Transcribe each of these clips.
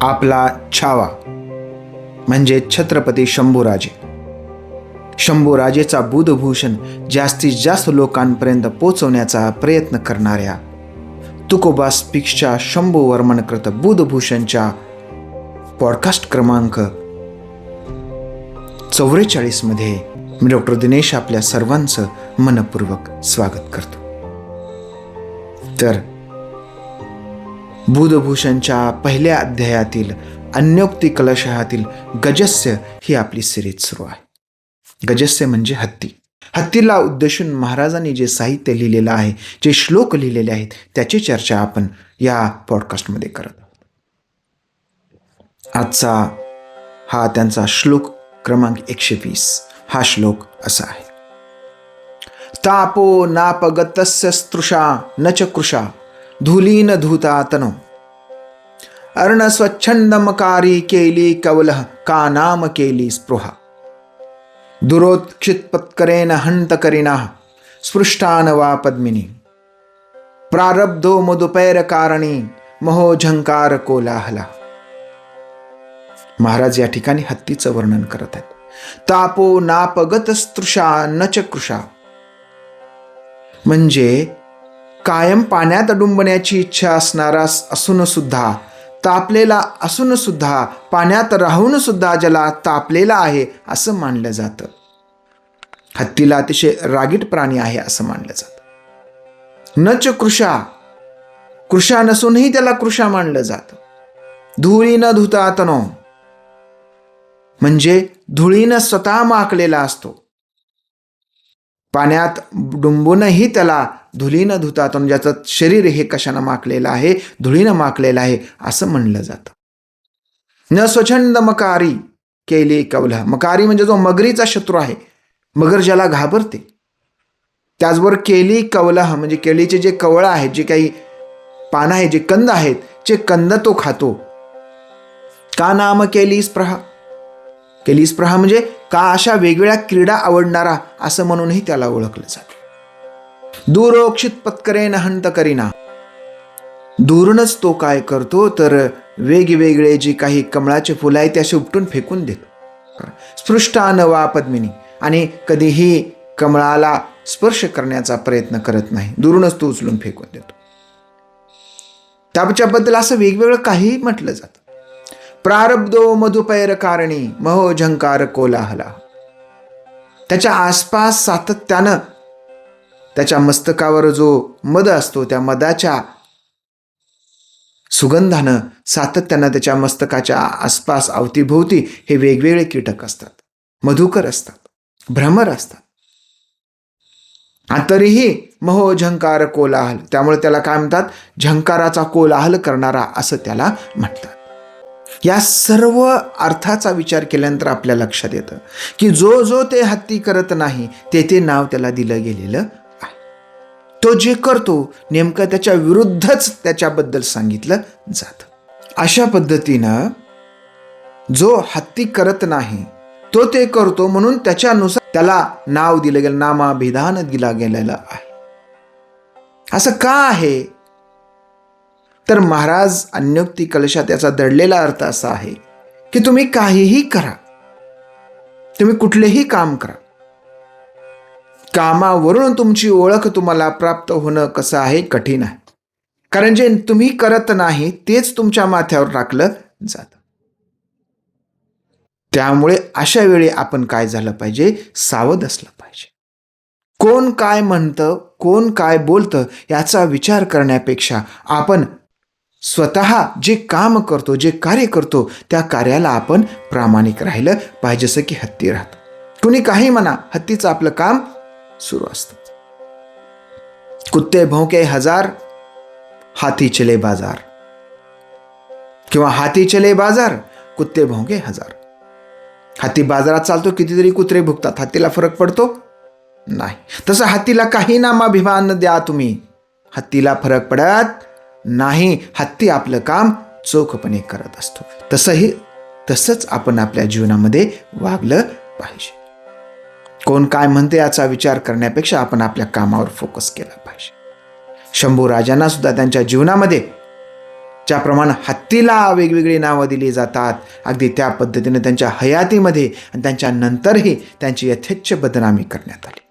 आपला छावा म्हणजे छत्रपती शंभूराजे. शंभूराजेचा बुधभूषण जास्तीत जास्त लोकांपर्यंत पोचवण्याचा प्रयत्न करणाऱ्या तुकोबा स्पिक्सच्या शंभू वर्मनकृत बुधभूषणच्या पॉडकास्ट क्रमांक चौवेचाळीसमध्ये मी डॉक्टर दिनेश आपल्या सर्वांचं मनपूर्वक स्वागत करतो. तर बुधभूषणच्या पहिल्या अध्यायातील अन्योक्ती कलशहातील गजस्य ही आपली सिरीज सुरू आहे. गजस्य म्हणजे हत्ती. हत्तीला उद्देशून महाराजांनी जे साहित्य लिहिलेलं आहे जे श्लोक लिहिलेले आहेत त्याची चर्चा आपण या पॉडकास्टमध्ये करत आहोत. आजचा हा त्यांचा श्लोक क्रमांक एकशे वीस हा श्लोक असा आहे. तापो नापगतस्य स्त्रुषा न च कृषा धुलीन धूता तनो स्वच्छंदम कारी केली कवल का नाम केली स्पृहा। दुरोत्क्षितपत्करेण हंत करिना स्पृष्टान वा पद्मिनी प्रारब्धो मधुपैर कारणी महो झंकार कोलाहला। महाराज या ठिकाणी हत्तीचं वर्णन करत आहेत। तापो नापगत स्त्रुषा न च कृषा। म्हणजे कायम पाण्यात अडुंबण्याची इच्छा असणारा असूनसुद्धा तापलेला असूनसुद्धा पाण्यात राहूनसुद्धा ज्याला तापलेला आहे असं मानलं जातं. हत्तीला अतिशय रागीट प्राणी आहे असं मानलं जातं. नच कृषा. कृषा नसूनही त्याला कृषा मानलं जातं. धुळी न धुता तनो म्हणजे धुळीनं स्वतः माकलेला असतो. पाण्यात डुंबूनही त्याला धुलीनं धुतात ज्याचं शरीर हे कशानं माकलेलं आहे धुळीनं माकलेलं आहे असं म्हणलं जातं. न स्वच्छंद मकारी केली कवला मकारी म्हणजे जो मगरीचा शत्रू आहे. मगर ज्याला घाबरते. त्याचबरोबर केली कवलह म्हणजे केळीचे जे कवळं आहेत जे काही पानं आहेत जे कंद आहेत जे कंद तो खातो. का नाम केली स्प्रहा? कलिस्प्रहा म्हणजे का अशा वेगवेगळ्या क्रीडा आवडणारा असं म्हणूनही त्याला ओळखलं जातं. दूरोक्षित पत्करे हंत करीना. दूरूनच तो काय करतो तर वेगवेगळे जी काही कमळाचे फुलं आहेत ते उपटून फेकून देतो. स्पृष्टान वा पद्मिनी. आणि कधीही कमळाला स्पर्श करण्याचा प्रयत्न करत नाही. दुरूनच तो उचलून फेकून देतो. त्याच्याबद्दल असं वेगवेगळं काही म्हटलं जातं. प्रारब्धो मधुपैर कारणी महो झंकार कोलाहला त्याच्या आसपास सातत्यानं त्याच्या मस्तकावर जो मद असतो त्या मदाच्या सुगंधानं सातत्यानं त्याच्या मस्तकाच्या आसपास अवतीभोवती हे वेगवेगळे कीटक असतात. मधुकर असतात भ्रमर असतात. तरीही महो झंकार कोलाहल. त्यामुळे त्याला काय म्हणतात? झंकाराचा कोलाहल करणारा असं त्याला म्हणतात. या सर्व अर्थाचा विचार केल्यानंतर आपल्या लक्षात येतं की जो जो ते हत्ती करत नाही ते ते नाव त्याला दिलं गेलेलं आहे. तो जे करतो नेमकं त्याच्या विरुद्धच त्याच्याबद्दल सांगितलं जातं. अशा पद्धतीनं जो हत्ती करत नाही तो ते करतो म्हणून त्याच्यानुसार त्याला नाव दिलं गेलं नामाभिधान दिला गेलेलं आहे. असं का आहे? तर महाराज अन्योक्ती कलशात याचा दडलेला अर्थ असा आहे की तुम्ही काहीही करा. तुम्ही कुठलेही काम करा. कामावरून तुमची ओळख तुम्हाला प्राप्त होणं कसं आहे कठीण आहे. कारण जे तुम्ही करत नाही तेच तुमच्या माथ्यावर टाकलं जातं. त्यामुळे अशा वेळी आपण काय झालं पाहिजे? सावध असलं पाहिजे. कोण काय म्हणतं कोण काय बोलतं याचा विचार करण्यापेक्षा आपण स्वतः जे काम करतो जे कार्य करतो त्या कार्याला आपण प्रामाणिक राहिलं पाहिजे जसं की हत्ती राहतं. कुणी काही म्हणा हत्तीचं आपलं काम सुरू असतं. कुत्ते भोंके हजार हाती चले बाजार. किंवा हाती चले बाजार कुत्ते भोंगे हजार. हाती बाजारात चालतो कितीतरी कुत्रे भुकतात हत्तीला फरक पडतो? नाही. तसं हत्तीला काही नामाभिमान द्या तुम्ही. हत्तीला फरक पडत नाही हत्ती आपलं काम चोखपणे करत असतो. तसंही तसंच आपण आपल्या जीवनामध्ये वागलं पाहिजे. कोण काय म्हणते याचा विचार करण्यापेक्षा आपण आपल्या कामावर फोकस केला पाहिजे. शंभू राजांना सुद्धा त्यांच्या जीवनामध्ये ज्याप्रमाणे हत्तीला वेगवेगळी नावं दिली जातात अगदी त्या पद्धतीने त्यांच्या हयातीमध्ये आणि त्यांच्या नंतरही त्यांची यथेच्छ बदनामी करण्यात आली.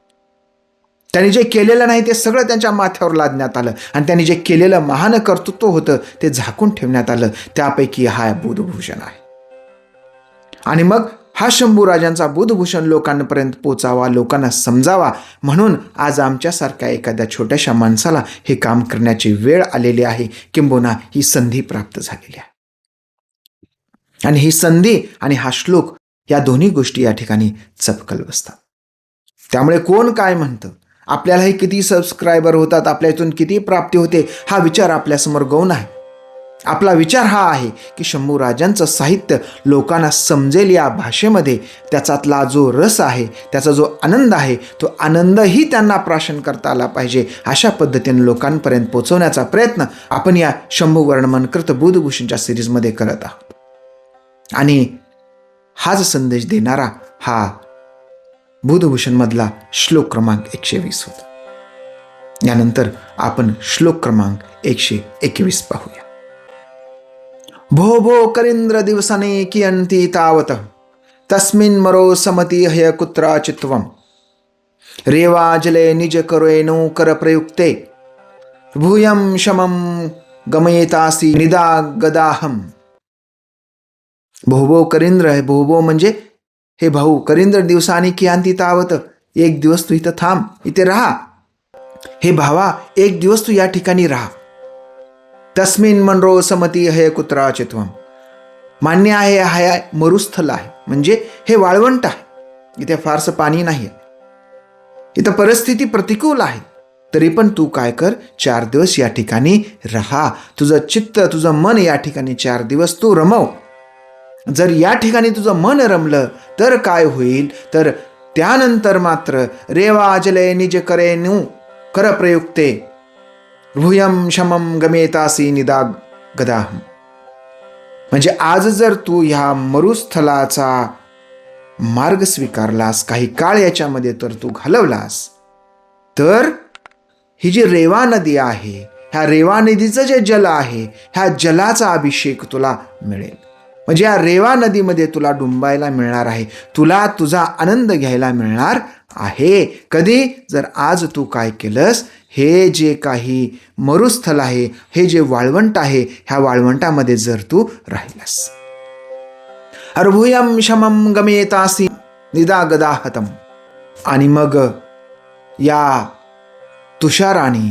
त्यांनी जे केलेलं नाही ते सगळं त्यांच्या माथ्यावर लादण्यात आलं. आणि त्यांनी जे केलेलं महान कर्तृत्व होतं ते झाकून ठेवण्यात आलं. त्यापैकी हा बुधभूषण आहे. आणि मग हा शंभू राजांचा बुधभूषण लोकांपर्यंत पोचावा लोकांना समजावा. म्हणून आज आमच्यासारख्या एखाद्या छोट्याशा माणसाला हे काम करण्याची वेळ आलेली आहे. किंबहुना ही संधी प्राप्त झालेली आहे. आणि ही संधी आणि हा श्लोक या दोन्ही गोष्टी या ठिकाणी चपकल बसतात त्यामुळे कोण काय म्हणतं? आपल्यालाही किती सबस्क्रायबर होतात आपल्या इथून किती प्राप्ती होते हा विचार आपल्यासमोर गौण आहे. आपला विचार हा आहे की शंभू राजांचं साहित्य लोकांना समजेल या भाषेमध्ये. त्याच्यातला जो रस आहे त्याचा जो आनंद आहे तो आनंदही त्यांना प्राशन करता आला पाहिजे अशा पद्धतीने लोकांपर्यंत पोचवण्याचा प्रयत्न आपण या शंभू वर्णमनकृत बुधभूषणच्या सिरीजमध्ये करत आहोत. आणि हाच संदेश देणारा हा बुधभूषणमधला श्लोक क्रमांक एकशे वीस होता. यानंतर आपण श्लोक क्रमांक एकशे एकवीस पाहूया. भो भो करिंद्र दिवसाने कियंती तावत तस्मिन मरो समती हय कुत्राचित्वम रेवाजले निज करेणु कर प्रयुक्ते भूयम शमम गमयेतासी निदा गदाहम भोभो करिंद्र आहे भोभो म्हणजे हे भाऊ करींद्र दिवसाने कियांती तावत? एक दिवस तू इथं थांब इथे राहा. हे भावा एक दिवस तू या ठिकाणी राहा. तस्मिन मनरो समती हय कुत्रा चित्वम मान्य आहे हया मरुस्थल आहे. म्हणजे हे वाळवंट आहे. इथे फारसं पाणी नाही आहे इथं परिस्थिती प्रतिकूल आहे. तरी पण तू काय कर चार दिवस या ठिकाणी राहा. तुझं चित्त तुझं मन या ठिकाणी चार दिवस तू रमव. जर या ठिकाणी तुझं मन रमलं तर काय होईल? तर त्यानंतर मात्र रेवाजले निज करे नु कर प्रयुक्ते। भूयम शमम गमेतासी निदा गदाहम। म्हणजे आज जर तू ह्या मरुस्थलाचा मार्ग स्वीकारलास काही काळ याच्यामध्ये तर तू घालवलास तर ही जी रेवा नदी आहे ह्या रेवा नदीचं जे जल आहे ह्या जलाचा अभिषेक तुला मिळेल। म्हणजे या रेवा नदीमध्ये तुला डुंबायला मिळणार आहे. तुला तुझा आनंद घ्यायला मिळणार आहे. कधी? जर आज तू काय केलंस हे जे काही मरुस्थल आहे हे जे वाळवंट आहे ह्या वाळवंटामध्ये जर तू राहिलास. अर्भुयम शमम गमेतासी निदा गदाहतम आणि मग या तुषाराने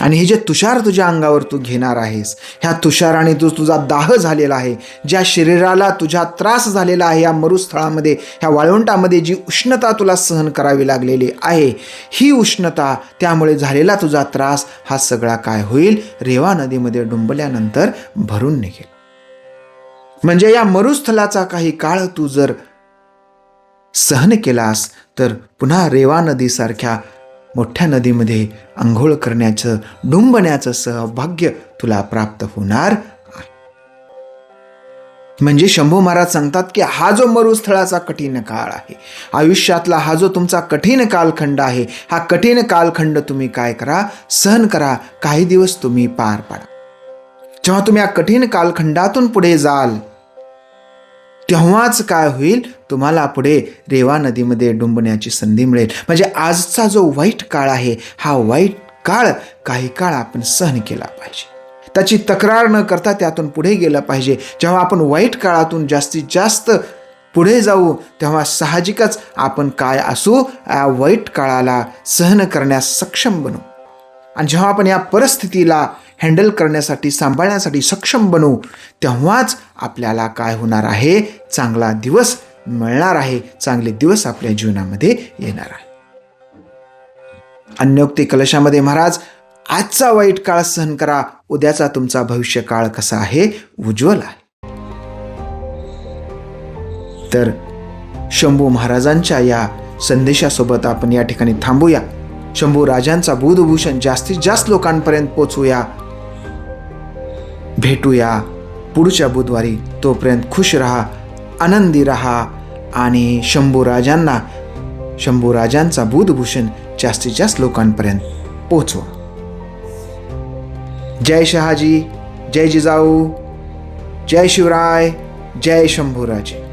आणि हे जे तुषार तुझ्या अंगावर तू घेणार आहेस ह्या तुषाराने तू तुझा दाह झालेला आहे ज्या शरीराला तुझ्या त्रास झालेला आहे या मरुस्थळामध्ये ह्या वाळवंटामध्ये जी उष्णता तुला सहन करावी लागलेली आहे ही उष्णता त्यामुळे झालेला तुझा त्रास हा सगळा काय होईल? रेवा नदीमध्ये डुंबल्यानंतर भरून निघेल. म्हणजे या मरुस्थलाचा काही काळ तू जर सहन केलास तर पुन्हा रेवा नदीसारख्या मोठ्या नदीमध्ये आंघोळ करण्याचं डुंबण्याचं सौभाग्य तुला प्राप्त होणार म्हणजे शंभू महाराज सांगतात की हा जो मरुस्थळाचा कठीण काळ आहे आयुष्यातला हा जो तुमचा कठीण कालखंड आहे हा कठीण कालखंड तुम्ही काय करा? सहन करा काही दिवस तुम्ही पार पाडा. जेव्हा तुम्ही या कठीण कालखंडातून पुढे जाल तेव्हाच काय होईल? तुम्हाला पुढे रेवा नदीमध्ये डुंबण्याची संधी मिळेल. म्हणजे आजचा जो वाईट काळ आहे हा वाईट काळ काही काळ आपण सहन केला पाहिजे. त्याची तक्रार न करता त्यातून पुढे गेलं पाहिजे. जेव्हा आपण वाईट काळातून जास्तीत जास्त पुढे जाऊ तेव्हा साहजिकच आपण काय असू या वाईट काळाला सहन करण्यास सक्षम बनू. आणि जेव्हा आपण या परिस्थितीला हँडल करण्यासाठी सांभाळण्यासाठी सक्षम बनू तेव्हाच आपल्याला काय होणार आहे? चांगला दिवस मिळणार आहे. चांगले दिवस आपल्या जीवनामध्ये येणार आहे. अन्योक्ती कलशामध्ये महाराज आजचा वाईट काळ सहन करा. उद्याचा तुमचा भविष्य काळ कसा आहे? उज्ज्वल आहे. तर शंभू महाराजांच्या या संदेशासोबत आपण या ठिकाणी थांबूया. शंभू राजांचा बुधभूषण जास्तीत जास्त लोकांपर्यंत पोचूया. भेटूया. पुढच्या बुधवारी तोपर्यंत खुश राहा आनंदी राहा आणि शंभू राजांना शंभू राजांचा बुधभूषण जास्तीत जास्त लोकांपर्यंत पोचवा. जय शहाजी जय जिजाऊ जय शिवराय जय शंभूराजे.